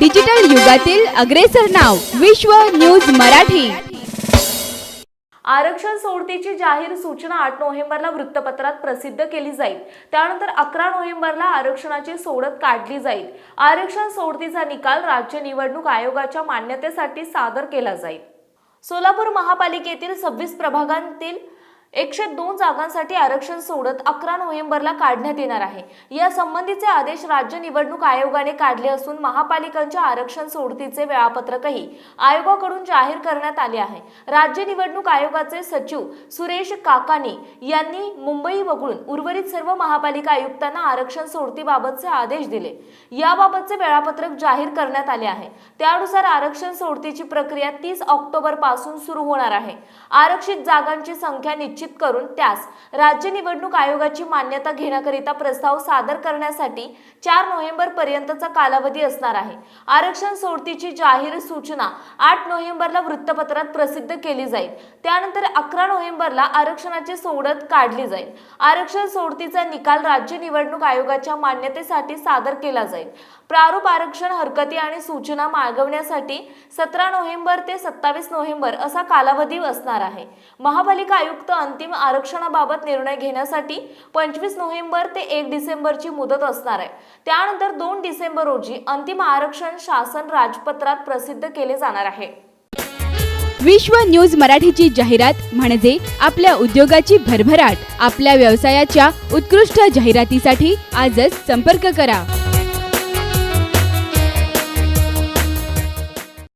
Digital युगातील अग्रेसर नाव विश्व न्यूज मराठी. आरक्षण सोडतीची जाहीर सूचना आठ नोव्हेंबरला वृत्तपत्रात प्रसिद्ध केली जाईल. त्यानंतर अकरा नोव्हेंबरला आरक्षणाची सोडत काढली जाईल. आरक्षण सोडतीचा निकाल राज्य निवडणूक आयोगाच्या मान्यतेसाठी सादर केला जाईल. सोलापूर महापालिकेतील सव्वीस प्रभागांतील एकशे दोन जागांसाठी आरक्षण सोडत अकरा नोव्हेंबरला काढण्यात येणार आहे. या संबंधीचे आदेश राज्य निवडणूक आयोगाने काढले असून महापालिकांच्या आरक्षण सोडतीचे वेळापत्रकही आयोगाकडून जाहीर करण्यात आले आहे. राज्य निवडणूक आयोगाचे सचिव सुरेश काकानी यांनी मुंबई वगळून उर्वरित सर्व महापालिका आयुक्तांना आरक्षण सोडतीबाबतचे आदेश दिले. याबाबतचे वेळापत्रक जाहीर करण्यात आले आहे. त्यानुसार आरक्षण सोडतीची प्रक्रिया तीस ऑक्टोबरपासून सुरू होणार आहे. आरक्षित जागांची संख्या निश्चित करून त्यास राज्य निवडणूक आयोगाची मान्यता घेण्याकरिता प्रस्ताव सादर करण्यासाठी चार नोव्हेंबर पर्यंतचा कालावधी असणार आहे. आरक्षण सोडतीची जाहीर सूचना आठ नोव्हेंबरला वृत्तपत्रात प्रसिद्ध केली जाईल. त्यानंतर अकरा नोव्हेंबरला आरक्षणाची सोडत काढली जाईल. आरक्षण सोडतीचा निकाल राज्य निवडणूक आयोगाच्या मान्यतेसाठी सादर केला जाईल. प्रारूप आरक्षण हरकती आणि सूचना मागवण्यासाठी सतरा नोव्हेंबर ते सत्तावीस नोव्हेंबर असा कालावधी असणार आहे. महापालिका आयुक्त अंतिम आरक्षणाबाबत निर्णय घेण्यासाठी पंचवीस नोव्हेंबर ते एक डिसेंबरची मुदत असणार आहे. त्यानंतर दोन डिसेंबर रोजी अंतिम आरक्षण शासन राजपत्रात प्रसिद्ध केले जाणार आहे. विश्व न्यूज मराठीची जाहिरात म्हणजे आपल्या उद्योगाची भरभराट. आपल्या व्यवसायाच्या उत्कृष्ट जाहिरातीसाठी आजच संपर्क करा.